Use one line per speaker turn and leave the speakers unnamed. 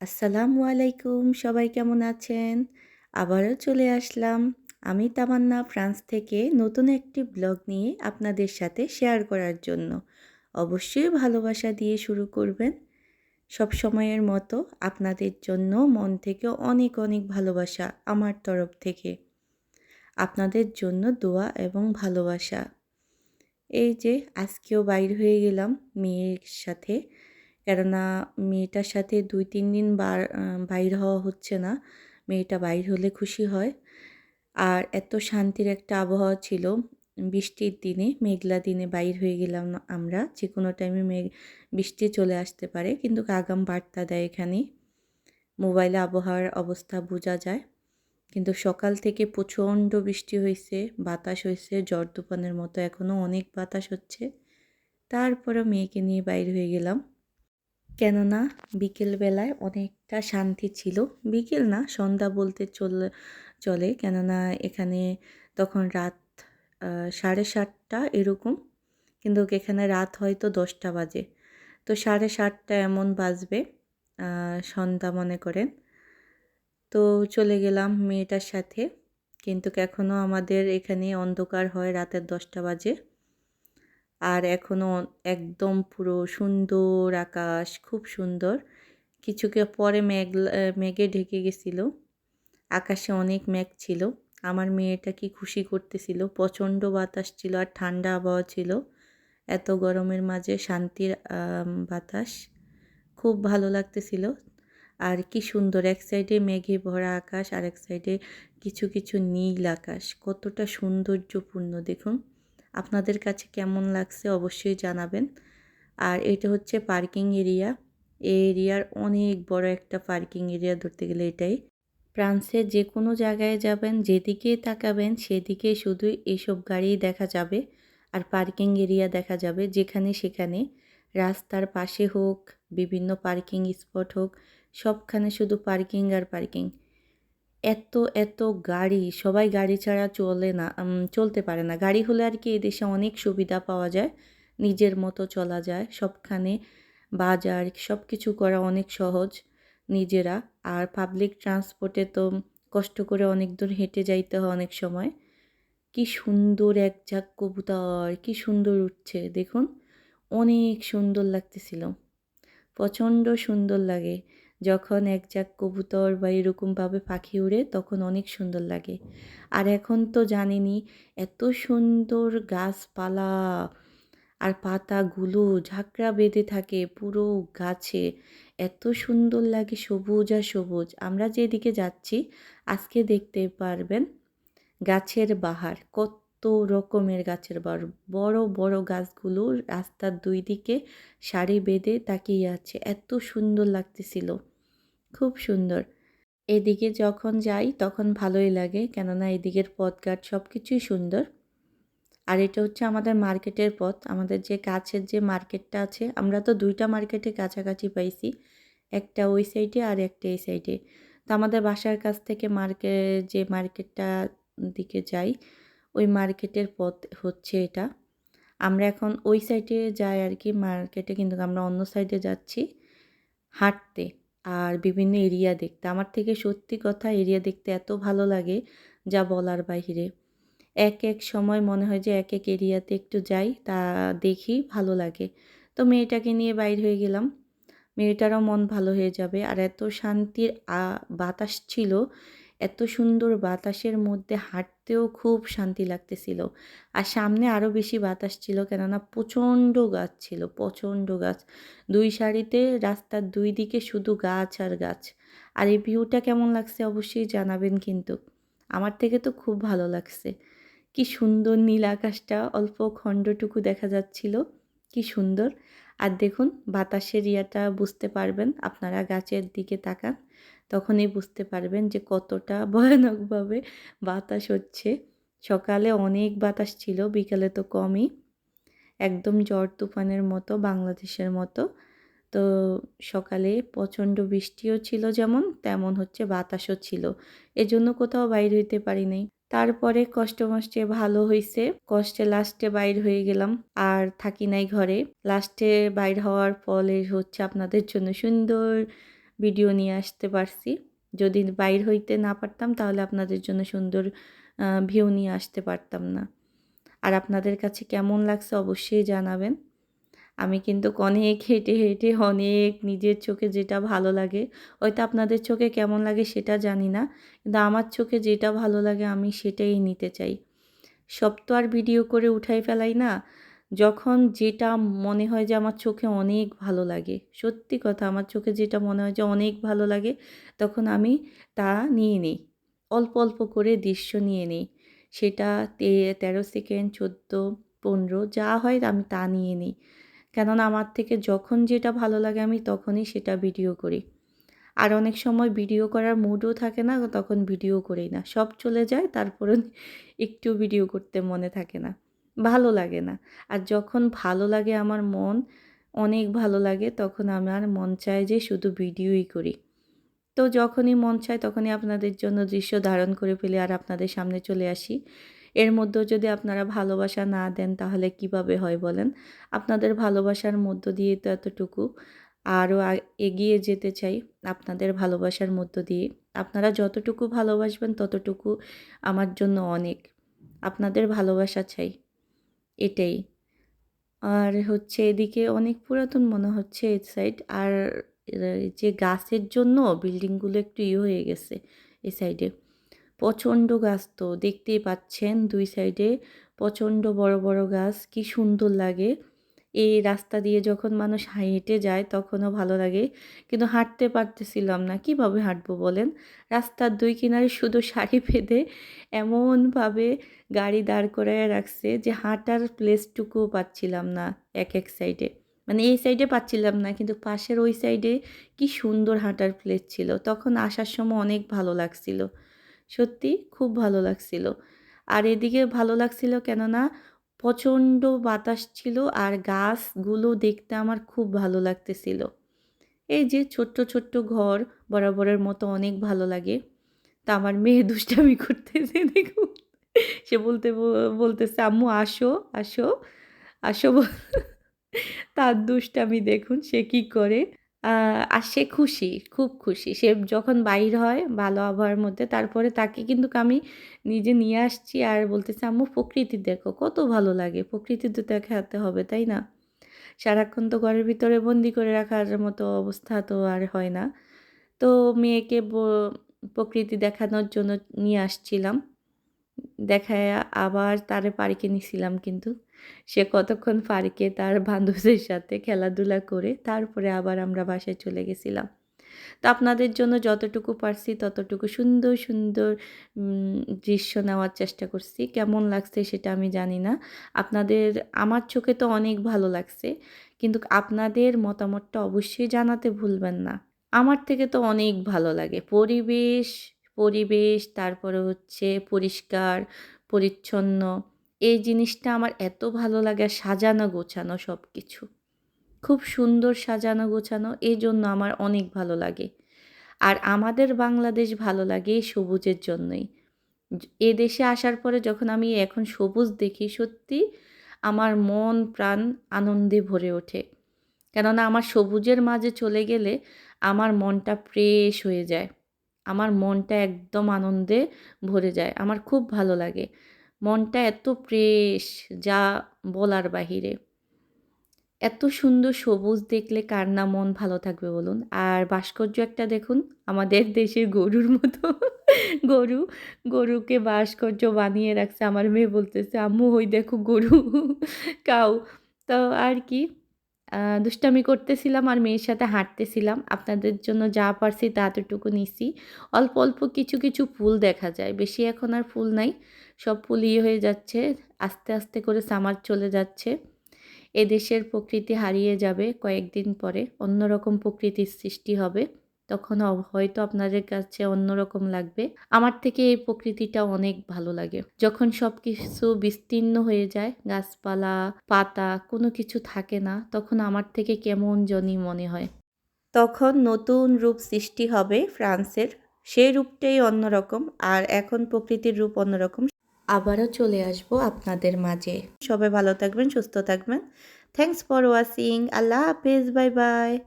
আসসালামু আলাইকুম, সবাই কেমন আছেন? আবারও চলে আসলাম। আমি তামান্না ফ্রান্স থেকে নতুন একটি ব্লগ নিয়ে আপনাদের সাথে শেয়ার করার জন্য। অবশ্যই ভালোবাসা দিয়ে শুরু করবেন। সব সময়ের মতো আপনাদের জন্য মন থেকে অনেক অনেক ভালোবাসা আমার তরফ থেকে। আপনাদের জন্য দোয়া এবং ভালোবাসা। এই যে, আজকেও বাইর হয়ে গেলাম মেয়ের সাথে। কেননা মেয়েটার সাথে দুই, তিন দিন বার বাইর হওয়া হচ্ছে না। মেয়েটা বাইর হলে খুশি হয়। আর এত শান্তির একটা আবহাওয়া ছিল বৃষ্টির দিনে, মেঘলা দিনে বাইর হয়ে গেলাম আমরা। যে কোনো টাইমে মেঘ, বৃষ্টি চলে আসতে পারে, কিন্তু আগাম বার্তা দেয় এখানে মোবাইলে আবহাওয়ার অবস্থা বোঝা যায়। কিন্তু সকাল থেকে প্রচণ্ড বৃষ্টি হয়েছে, বাতাস হয়েছে জ্বর তুফানের মতো এখনও অনেক বাতাস হচ্ছে। তারপরে মেয়েকে নিয়ে বাইর হয়ে গেলাম। কেননা বিকেলবেলায় অনেকটা শান্তি ছিল। বিকেল না, সন্ধ্যা বলতে চলে চলে। কেননা এখানে তখন রাত সাড়ে সাতটা এরকম। কিন্তু এখানে রাত হয়তো দশটা বাজে। তো সাড়ে সাতটা এমন বাজবে সন্ধ্যা মনে করেন। তো চলে গেলাম মেয়েটার সাথে। কিন্তু এখনও আমাদের এখানে অন্ধকার হয় রাতের দশটা বাজে। আর এখনও একদম পুরো সুন্দর আকাশ, খুব সুন্দর। কিছুকে পরে মেঘ মেঘে ঢেকে গেছিল। আকাশে অনেক মেঘ ছিল। আমার মেয়েটা কি খুশি করতেছিল। প্রচণ্ড বাতাস ছিল আর ঠান্ডা আবহাওয়া ছিল। এত গরমের মাঝে শান্তির বাতাস। খুব ভালো লাগতেছিল। আর কি সুন্দর, এক সাইডে মেঘে ভরা আকাশ আর এক সাইডে কিছু কিছু নীল আকাশ। কতটা সৌন্দর্যপূর্ণ, দেখুন। আপনাদের কাছে কেমন লাগছে অবশ্যই জানাবেন। আর এটা হচ্ছে পার্কিং এরিয়া। এই এরিয়ার অনেক বড় একটা পার্কিং এরিয়া ধরতে গেলে এটাই। ফ্রান্সে যে কোনো জায়গায় যাবেন, যেদিকে তাকাবেন সেদিকে শুধু এইসব গাড়ি দেখা যাবে আর পার্কিং এরিয়া দেখা যাবে যেখানে সেখানে। রাস্তার পাশে হোক, বিভিন্ন পার্কিং স্পট হোক, সবখানে শুধু পার্কিং আর পার্কিং। এত এত গাড়ি, সবাই গাড়ি ছাড়া চলে না চলতে পারে না। গাড়ি হলে আর কি এদেশে অনেক সুবিধা পাওয়া যায়, নিজের মতো চলা যায়, সবখানে বাজার সব কিছু করা অনেক সহজ নিজেরা। আর পাবলিক ট্রান্সপোর্টে তো কষ্ট করে অনেক দূর হেঁটে যাইতে হয় অনেক সময়। কি সুন্দর এক ঝাঁক কবুতর, কি সুন্দর উঠছে, দেখুন। অনেক সুন্দর লাগতেছিল। প্রচণ্ড সুন্দর লাগে। যখন এক যাক কবুতর বা এরকমভাবে পাখি উড়ে, তখন অনেক সুন্দর লাগে। আর এখন তো জানেনি এত সুন্দর গাছপালা আর পাতাগুলো ঝাঁকড়া বেঁধে থাকে পুরো গাছে। এত সুন্দর লাগে সবুজ আর সবুজ। আমরা যেদিকে যাচ্ছি, আজকে দেখতে পারবেন গাছের বাহার। কত রকমের গাছের বাহার বড় বড় গাছগুলো রাস্তার দুই দিকে সারি বেঁধে তাকিয়ে আছে। এত সুন্দর লাগতেছিল। খুব সুন্দর। এদিকে যখন যাই তখন ভালোই লাগে, কেননা এদিকের পথঘাট সব কিছুই সুন্দর। আর এটা হচ্ছে আমাদের মার্কেটের পথ। আমাদের যে কাছের যে মার্কেটটা আছে, আমরা তো দুইটা মার্কেটে কাছাকাছি পাইছি, একটা ওই সাইডে আর একটা এই সাইডে। তো আমাদের বাসার কাছ থেকে মার্কেট যে মার্কেটটা দিকে যাই ওই মার্কেটের পথ হচ্ছে এটা। আমরা এখন ওই সাইডে যাই আর কি, মার্কেটে কিন্তু আমরা অন্য সাইডে যাচ্ছি হাঁটতে আর বিভিন্ন এরিয়া দেখতে। আমার থেকে সত্যি কথা এরিয়া দেখতে এত ভালো লাগে যা বলার বাহিরে। এক এক সময় মনে হয় যে এক এক এরিয়াতে একটু যাই, তা দেখি ভালো লাগে। তো মেয়েটাকে নিয়ে বাইর হয়ে গেলাম। মেয়েটারও মন ভালো হয়ে যাবে। আর এত শান্তির বাতাস ছিল এত সুন্দর বাতাসের মধ্যে হাঁটতেও খুব শান্তি লাগতেছিল। আর সামনে আরও বেশি বাতাস ছিল কেননা প্রচণ্ড গাছ ছিল, প্রচণ্ড গাছ। দুই সারিতে রাস্তার দুই দিকে শুধু গাছ আর গাছ। আর এই ভিউটা কেমন লাগছে অবশ্যই জানাবেন কিন্তু। আমার থেকে তো খুব ভালো লাগছে। কি সুন্দর নীল আকাশটা অল্প খণ্ডটুকু দেখা যাচ্ছিল। কি সুন্দর। আর দেখুন, বাতাসের ইয়াটা বুঝতে পারবেন, আপনারা গাছের দিকে তাকান, তখনই বুঝতে পারবেন যে কতটা ভয়ানকভাবে বাতাস হচ্ছে। সকালে অনেক বাতাস ছিল, বিকালে তো কমই, একদম ঝড় তুফানের মতো, বাংলাদেশের মতো। তো সকালে প্রচণ্ড বৃষ্টিও ছিল যেমন, তেমন হচ্ছে বাতাসও ছিল। এজন্য কোথাও বাইর হইতে পারি নাই। তারপরে কষ্ট মষ্টে ভালো হয়েছে কষ্টে লাস্টে বাইর হয়ে গেলাম, আর থাকি নাই ঘরে। লাস্টে বাইর হওয়ার ফলে হচ্ছে আপনাদের জন্য সুন্দর ভিডিও নিয়ে আসতে পারছি। যদি বাইর হইতে না পারতাম তাহলে আপনাদের জন্য সুন্দর ভিউ নিয়ে আসতে পারতাম না। আর আপনাদের কাছে কেমন লাগছে অবশ্যই জানাবেন। আমি কিন্তু অনেক হেঁটে হেঁটে অনেক নিজের চোখে যেটা ভালো লাগে, হয়তো আপনাদের চোখে কেমন লাগে সেটা জানি না, কিন্তু আমার চোখে যেটা ভালো লাগে আমি সেটাই নিতে চাই। সব তো আর ভিডিও করে উঠাই ফেলাই না, যখন যেটা মনে হয় যে আমার চোখে অনেক ভালো লাগে, সত্যি কথা আমার চোখে যেটা মনে হয় যে অনেক ভালো লাগে, তখন আমি তা নিয়ে নিই, অল্প অল্প করে দৃশ্য নিয়ে নিই, সেটা তেরো সেকেন্ড, চোদ্দ, পনেরো, যা হয় আমি তা নিয়ে নিই। কেননা আমার থেকে যখন যেটা ভালো লাগে আমি তখনই সেটা ভিডিও করি। আর অনেক সময় ভিডিও করার মুডও থাকে না, তখন ভিডিও করি না। সব চলে যায় তারপরে একটু ভিডিও করতে মনে থাকে না। ভালো লাগে না। আর যখন ভালো লাগে আমার মন, অনেক ভালো লাগে, তখন আমার মন চায় যে শুধু ভিডিওই করি। তো যখনই মন চায় তখনই আপনাদের জন্য দৃশ্য ধারণ করে ফেলে, আর আপনাদের সামনে চলে আসি। এর মধ্যেও যদি আপনারা ভালোবাসা না দেন, তাহলে কীভাবে হয় বলেন? আপনাদের ভালোবাসার মধ্য দিয়ে তো এতটুকু। আরও এগিয়ে যেতে চাই আপনাদের ভালোবাসার মধ্য দিয়ে। আপনারা যতটুকু ভালোবাসবেন, ততটুকু আমার জন্য অনেক। আপনাদের ভালোবাসা চাই। এটাই। আর হচ্ছে এদিকে অনেক পুরাতন মনে হচ্ছে এই সাইড আর যে গাছের জন্য বিল্ডিংগুলো একটু ইয়ে হয়ে গেছে এই সাইডে প্রচণ্ড গাছ তো দেখতেই পাচ্ছেন দুই সাইডে। প্রচণ্ড বড় বড় গাছ, কি সুন্দর লাগে। এই রাস্তা দিয়ে যখন মানুষ হেঁটে যায় তখনও ভালো লাগে। কিন্তু হাঁটতে পারতেছিলাম না, কীভাবে হাঁটবো বলেন? রাস্তার দুই কিনারে শুধু শাড়ি বেঁধে এমনভাবে গাড়ি দাঁড় করায় রাখছে যে হাঁটার প্লেসটুকুও পাচ্ছিলাম না এক এক সাইডে। মানে এই সাইডে পাচ্ছিলাম না, কিন্তু পাশের ওই সাইডে কি সুন্দর হাঁটার প্লেস ছিল। তখন আসার সময় অনেক ভালো লাগছিল। সত্যি খুব ভালো লাগছিল। আর এদিকে ভালো লাগছিল কেননা প্রচণ্ড বাতাস ছিল আর গাছগুলো দেখতে আমার খুব ভালো লাগতেছিল। এই যে ছোট্ট ছোট্ট ঘর বরাবরের মতো অনেক ভালো লাগে। তা আমার মেয়ে দুষ্টামি করতেছে দেখুন সে বলতে, বলতেছে, আম্মু, আসো আসো আসো। তার দুষ্টামি দেখুন সে কি করে। আর সে খুশি, খুব খুশি। সে যখন বাইর হয় ভালো আবহাওয়ার মধ্যে, তারপরে তাকে কিন্তু আমি নিজে নিয়ে আসছি আর বলতেছি, আম্মু, প্রকৃতি দেখো, কত ভালো লাগে। প্রকৃতি তো দেখাতে হবে, তাই না? সারাক্ষণ তো ঘরের ভিতরে বন্দি করে রাখার মতো অবস্থা তো আর হয় না। তো মেয়েকে প্রকৃতি দেখানোর জন্য নিয়ে আসছিলাম। দেখায় আবার তারে পার্কে নিছিলাম কিন্তু। সে কতক্ষণ পার্কে তার বান্ধবদের সাথে খেলাধুলা করে তারপরে আবার আমরা বাসায় চলে গেছিলাম। তো আপনাদের জন্য যতটুকু পারছি ততটুকু সুন্দর সুন্দর দৃশ্য নেওয়ার চেষ্টা করছি। কেমন লাগছে সেটা আমি জানি না। আপনাদের, আমার চোখে তো অনেক ভালো লাগছে, কিন্তু আপনাদের মতামতটা অবশ্যই জানাতে ভুলবেন না। আমার থেকে তো অনেক ভালো লাগে। পরিবেশ পরিবেশ, তারপরে হচ্ছে পরিষ্কার, পরিচ্ছন্ন এই জিনিসটা আমার এত ভালো লাগে সাজানো গোছানো সব কিছু খুব সুন্দর সাজানো গোছানো, এই জন্য আমার অনেক ভালো লাগে। আর আমাদের বাংলাদেশ ভালো লাগে এই সবুজের জন্যই। এ দেশে আসার পরে যখন আমি এখন সবুজ দেখি, সত্যি আমার মন, প্রাণ আনন্দে ভরে ওঠে। কেননা আমার সবুজের মাঝে চলে গেলে আমার মনটা ফ্রেশ হয়ে যায়। আমার মনটা একদম আনন্দে ভরে যায়। আমার খুব ভালো লাগে। মনটা এত ফ্রেশ যা বলার বাহিরে। এত সুন্দর সবুজ দেখলে কার না মন ভালো থাকবে বলুন? আর ভাস্কর্য একটা দেখুন, আমাদের দেশের গরুর মতো। গরু, গরুকে ভাস্কর্য বানিয়ে রাখছে, আমার মেয়ে বলতেছে, আম্মু, ওই দেখো গরু কাউ তো আর কি দুষ্টামি করতেছিলাম আর মেয়ের সাথে হাঁটতেছিলাম। আপনাদের জন্য যা পারছি ততটুকু নিছি। অল্প অল্প কিছু কিছু ফুল দেখা যায়। বেশি এখন আর ফুল নাই। সব ফুল ইয়ে হয়ে যাচ্ছে, আস্তে আস্তে করে সামার চলে যাচ্ছে। এদেশের প্রকৃতি হারিয়ে যাবে কয়েকদিন পরে, অন্যরকম প্রকৃতির সৃষ্টি হবে। তখন হয়তো আপনাদের কাছে অন্যরকম লাগবে। আমার থেকে এই প্রকৃতিটা অনেক ভালো লাগে। যখন সব কিছু বিস্তীর্ণ হয়ে যায়, গাছপালা, পাতা, কোনো কিছু থাকে না, তখন আমার থেকে কেমন জনি মনে হয়। তখন নতুন রূপ সৃষ্টি হবে ফ্রান্সের। সেই রূপটাই অন্যরকম, আর এখন প্রকৃতির রূপ অন্যরকম। আবারও চলে আসব আপনাদের মাঝে। সবাই ভালো থাকবেন, সুস্থ থাকবেন। থ্যাংকস ফর ওয়াচিং আল্লাহ হাফেজ, বাই বাই।